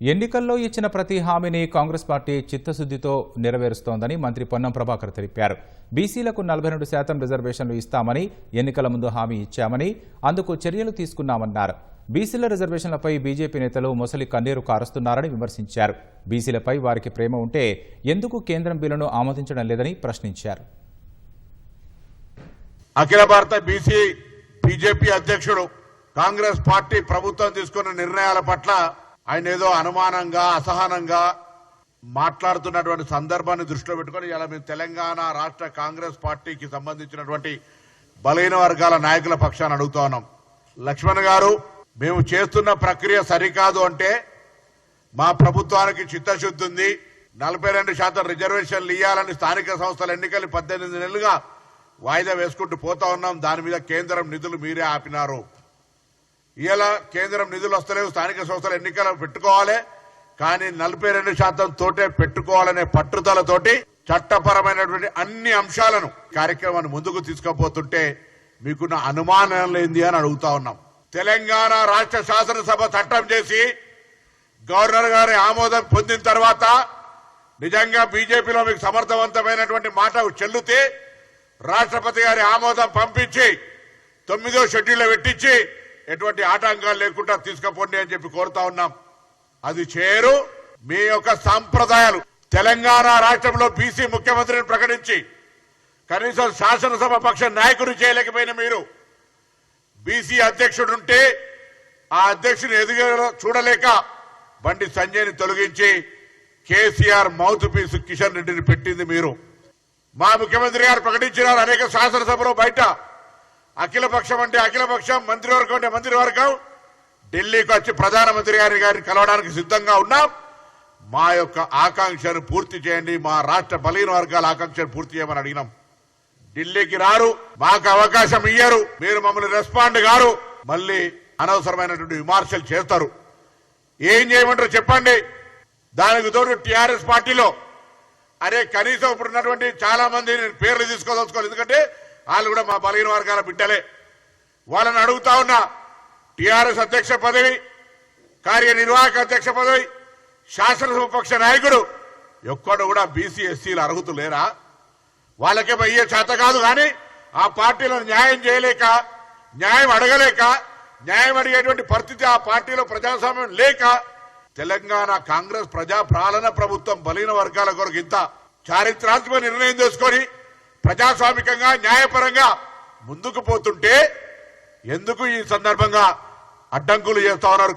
ఎన్నికల్లో ఇచ్చిన ప్రతి హామీని కాంగ్రెస్ పార్టీ చిత్తశుద్దితో నెరవేరుస్తోందని మంత్రి పొన్నం ప్రభాకర్ తెలిపారు. బీసీలకు నలభై రెండు శాతం రిజర్వేషన్లు ఇస్తామని ఎన్నికల ముందు హామీ ఇచ్చామని అందుకు చర్యలు తీసుకున్నామన్నారు. బీసీల రిజర్వేషన్లపై బీజేపీ నేతలు మొసలి కన్నీరు కారుస్తున్నారని విమర్శించారు. బీసీలపై వారికి ప్రేమ ఉంటే ఎందుకు కేంద్రం బిల్లును ఆమోదించడం లేదని ప్రశ్నించారు. అఖిల భారత బీసీ బీజేపీ అధ్యక్షుడు కాంగ్రెస్ పార్టీ ప్రభుత్వం తీసుకున్న నిర్ణయాల పట్ల ఆయన ఏదో అనుమానంగా అసహనంగా మాట్లాడుతున్నటువంటి సందర్భాన్ని దృష్టిలో పెట్టుకొని ఇలా మేము తెలంగాణ రాష్ట్ర కాంగ్రెస్ పార్టీకి సంబంధించినటువంటి బలహీన వర్గాల నాయకుల పక్షాన్ని అడుగుతా ఉన్నాం. లక్ష్మణ్ గారు మేము చేస్తున్న ప్రక్రియ సరికాదు అంటే మా ప్రభుత్వానికి చిత్తశుద్ధి ఉంది. నలభై రెండు శాతం రిజర్వేషన్లు ఇవ్వాలని స్థానిక సంస్థల ఎన్నికలు పద్దెనిమిది నెలలుగా వాయిదా వేసుకుంటూ పోతా ఉన్నాం. దాని మీద కేంద్రం నిధులు మీరే ఆపినారు. ఇలా కేంద్రం నిధులు వస్తలేవు స్థానిక సంస్థల ఎన్నికలు పెట్టుకోవాలి. కానీ నలభై రెండు శాతం తోటే పెట్టుకోవాలనే పట్టుదలతోటి చట్టపరమైనటువంటి అన్ని అంశాలను కార్యక్రమాన్ని ముందుకు తీసుకుపోతుంటే మీకున్న అనుమానం లేంది అని అడుగుతా ఉన్నాం. తెలంగాణ రాష్ట్ర శాసనసభ చట్టం చేసి గవర్నర్ గారి ఆమోదం పొందిన తర్వాత నిజంగా బీజేపీలో మీకు సమర్థవంతమైనటువంటి మాట చెల్లితే రాష్ట్రపతి గారి ఆమోదం పంపించి తొమ్మిదో షెడ్యూల్ పెట్టించి ఎటువంటి ఆటంకాలు లేకుండా తీసుకుపోండి అని చెప్పి కోరుతా ఉన్నాం. అది చేయరు మీ యొక్క సాంప్రదాయాలు. తెలంగాణ రాష్ట్రంలో బీసీ ముఖ్యమంత్రిని ప్రకటించి కనీసం శాసనసభ పక్ష నాయకుడు చేయలేకపోయిన మీరు. బీసీ అధ్యక్షుడుంటే ఆ అధ్యక్షుని ఎదుగు చూడలేక బండి సంజయ్ని తొలగించి కేసీఆర్ మౌత్ పీస్ కిషన్ రెడ్డిని పెట్టింది మీరు. మా ముఖ్యమంత్రి గారు ప్రకటించినారు. అనేక శాసనసభలో బయట అఖిలపక్షం అంటే అఖిలపక్షం మంత్రివర్గం అంటే మంత్రివర్గం ఢిల్లీకి వచ్చి ప్రధానమంత్రి గారి గారిని కలవడానికి సిద్ధంగా ఉన్నాం. మా యొక్క ఆకాంక్షను పూర్తి చేయండి. మా రాష్ట్ర బలహీన వర్గాల ఆకాంక్షను పూర్తి చేయమని అడిగినాం. ఢిల్లీకి రారు. మాకు అవకాశం ఇయ్యరు. మీరు మమ్మల్ని రెస్పాండ్ గారు మళ్ళీ అనవసరమైనటువంటి విమర్శలు చేస్తారు. ఏం చేయమంటారు చెప్పండి. దానికి తోడు టిఆర్ఎస్ పార్టీలో. అరే కనీసం ఇప్పుడు ఉన్నటువంటి చాలా మంది నేను పేర్లు తీసుకోదలుచుకోవాలి ఎందుకంటే వాళ్ళు కూడా మా బలహీన వర్గాల బిడ్డలే. వాళ్ళని అడుగుతా ఉన్నా టిఆర్ఎస్ అధ్యక్ష పదవి కార్యనిర్వాహక అధ్యక్ష పదవి శాసనసభపక్ష నాయకుడు ఎక్కడ కూడా బీసీ ఎస్సీలు అర్హత లేరా? వాళ్ళకేమో అయ్యే చేత కాదు కానీ ఆ పార్టీలో న్యాయం చేయలేక న్యాయం అడగలేక న్యాయం అడిగేటువంటి పరిస్థితి ఆ పార్టీలో ప్రజాస్వామ్యం లేక తెలంగాణ కాంగ్రెస్ ప్రజా పాలన ప్రభుత్వం బలహీన వర్గాల కొరకు ఇంత చారిత్రాత్మక నిర్ణయం తీసుకొని ప్రజాస్వామికంగా న్యాయపరంగా ముందుకు పోతుంటే ఎందుకు ఈ సందర్భంగా అడ్డంకులు చేస్తా ఉన్నారు?